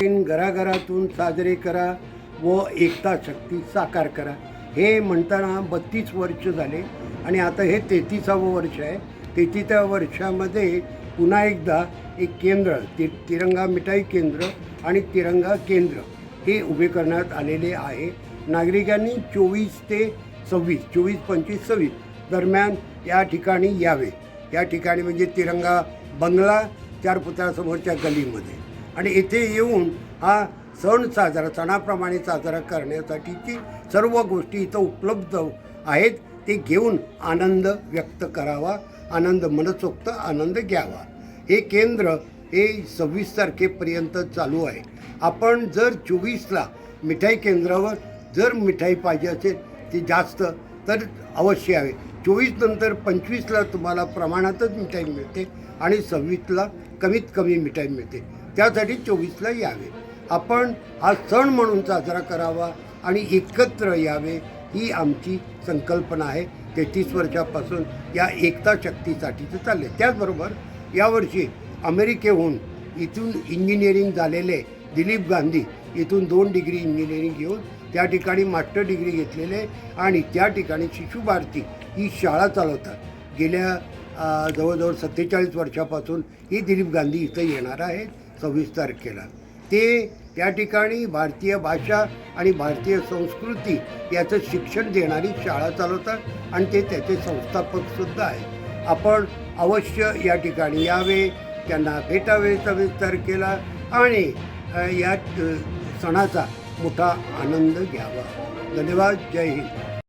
दिन घराघरातून साजरे करा व एकता शक्ती साकार करा. हे म्हणताना बत्तीस वर्ष झाले आणि आता हे तेहतीसावं वर्ष आहे. तेहतीसाव्या वर्षामध्ये पुन्हा एकदा एक केंद्र ति तिरंगा मिठाई केंद्र आणि तिरंगा केंद्र हे उभे करण्यात आलेले आहे. नागरिकांनी चोवीस ते सव्वीस चोवीस पंचवीस सव्वीस दरम्यान या ठिकाणी यावे. या ठिकाणी म्हणजे तिरंगा बंगला चार पुतळ्यासमोरच्या गलीमध्ये आणि इथे येऊन हा सण साजरा सणाप्रमाणे साजरा करण्यासाठीची सर्व गोष्टी इथं उपलब्ध आहेत. ते घेऊन आनंद व्यक्त करावा आनंद मनसोक्त आनंद घ्यावा. हे केंद्र हे सव्वीस तारखेपर्यंत चालू आहे. आपण जर चोवीसला मिठाई केंद्रावर जर मिठाई पाहिजे असेल ती जास्त तर अवश्य आहे. चोवीस नंतर पंचवीसला तुम्हाला प्रमाणातच मिठाई मिळते आणि सव्वीसला कमीत कमी मिठाई मिळते. त्यासाठी चोवीसला यावे. आपण हा सण म्हणून साजरा करावा आणि एकत्र यावे ही आमची संकल्पना आहे. तेहतीस वर्षापासून या एकता शक्तीसाठीचं चालले त्याचबरोबर यावर्षी अमेरिकेहून इथून इंजिनिअरिंग झालेले दिलीप गांधी इथून दोन डिग्री इंजिनिअरिंग घेऊन त्या ठिकाणी मास्टर डिग्री घेतलेले आणि त्या ठिकाणी शिशु भारती ही शाळा चालवतात. गेल्या जवळजवळ सत्तेचाळीस वर्षापासून ही दिलीप गांधी इथं येणार आहे सविस्तार केला ते त्या ठिकाणी भारतीय भाषा आणि भारतीय संस्कृती याचं शिक्षण देणारी शाळा चालवतात आणि ते त्याचे संस्थापकसुद्धा आहेत. आपण अवश्य या ठिकाणी यावे त्यांना भेटावे विस्तार केला आणि या सणाचा मोठा आनंद घ्यावा. धन्यवाद. जय हिंद.